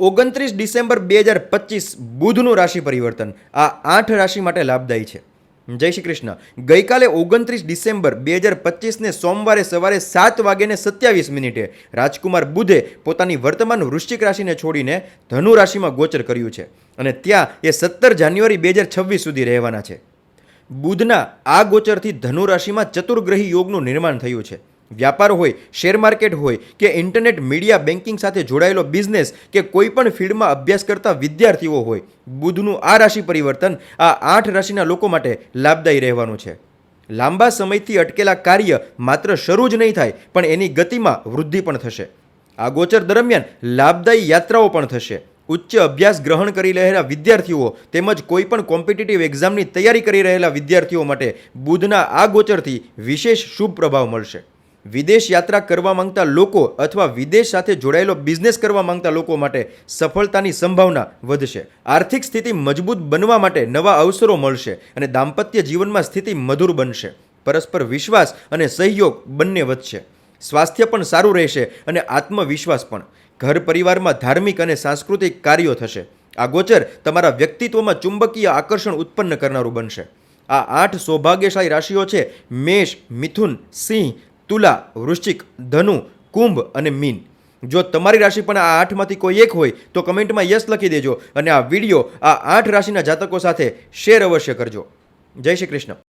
ઓગણત્રીસ ડિસેમ્બર બે હજાર પચીસ બુધનું રાશિ પરિવર્તન. આ આઠ રાશિ માટે લાભદાયી છે. જય શ્રી કૃષ્ણ. ગઈકાલે ઓગણત્રીસ ડિસેમ્બર બે હજાર પચીસને સોમવારે સવારે સાત વાગ્યાને સત્યાવીસ મિનિટે રાજકુમાર બુધે પોતાની વર્તમાન વૃશ્ચિક રાશિને છોડીને ધનુ રાશિમાં ગોચર કર્યું છે અને ત્યાં એ સત્તર જાન્યુઆરી બે હજાર છવ્વીસ સુધી રહેવાના છે. બુધના આ ગોચરથી ધનુ રાશિમાં ચતુર્ગ્રહી યોગનું નિર્માણ થયું છે. વ્યાપાર હોય, શેર માર્કેટ હોય કે ઇન્ટરનેટ મીડિયા બેન્કિંગ સાથે જોડાયેલો બિઝનેસ કે કોઈ પણ ફિલ્ડમાં અભ્યાસ કરતા વિદ્યાર્થીઓ હોય, બુધનું આ રાશિ પરિવર્તન આ આઠ રાશિના લોકો માટે લાભદાયી રહેવાનું છે. લાંબા સમયથી અટકેલા કાર્ય માત્ર શરૂ જ નહીં થાય, પણ એની ગતિમાં વૃદ્ધિ પણ થશે. આ ગોચર દરમિયાન લાભદાયી યાત્રાઓ પણ થશે. ઉચ્ચ અભ્યાસ ગ્રહણ કરી રહેલા વિદ્યાર્થીઓ તેમજ કોઈ પણ કોમ્પિટિટિવ એક્ઝામની તૈયારી કરી રહેલા વિદ્યાર્થીઓ માટે બુધના આ ગોચરથી વિશેષ શુભ પ્રભાવ મળશે. વિદેશ યાત્રા કરવા માંગતા લોકો અથવા વિદેશ સાથે જોડાયેલો બિઝનેસ કરવા માંગતા લોકો માટે સફળતાની સંભાવના વધશે. આર્થિક સ્થિતિ મજબૂત બનવા માટે નવા અવસરો મળશે અને દાંપત્ય જીવનમાં સ્થિતિ મધુર બનશે. પરસ્પર વિશ્વાસ અને સહયોગ બંને વધશે. સ્વાસ્થ્ય પણ સારું રહેશે અને આત્મવિશ્વાસ પણ. ઘર પરિવારમાં ધાર્મિક અને સાંસ્કૃતિક કાર્યો થશે. આ ગોચર તમારા વ્યક્તિત્વમાં ચુંબકીય આકર્ષણ ઉત્પન્ન કરનારું બનશે. આ આઠ સૌભાગ્યશાળી રાશિઓ છે મેષ, મિથુન, સિંહ તુલા, વૃશ્ચિક, ધનુ, કુંભ અને મીન. જો તમારી રાશિ પણ આ આઠમાંથી કોઈ એક હોય, તો કમેન્ટમાં યસ લખી દેજો અને આ વીડિયો આ આઠ રાશિના જાતકો સાથે શેર અવશ્ય કરજો. જય શ્રી કૃષ્ણ.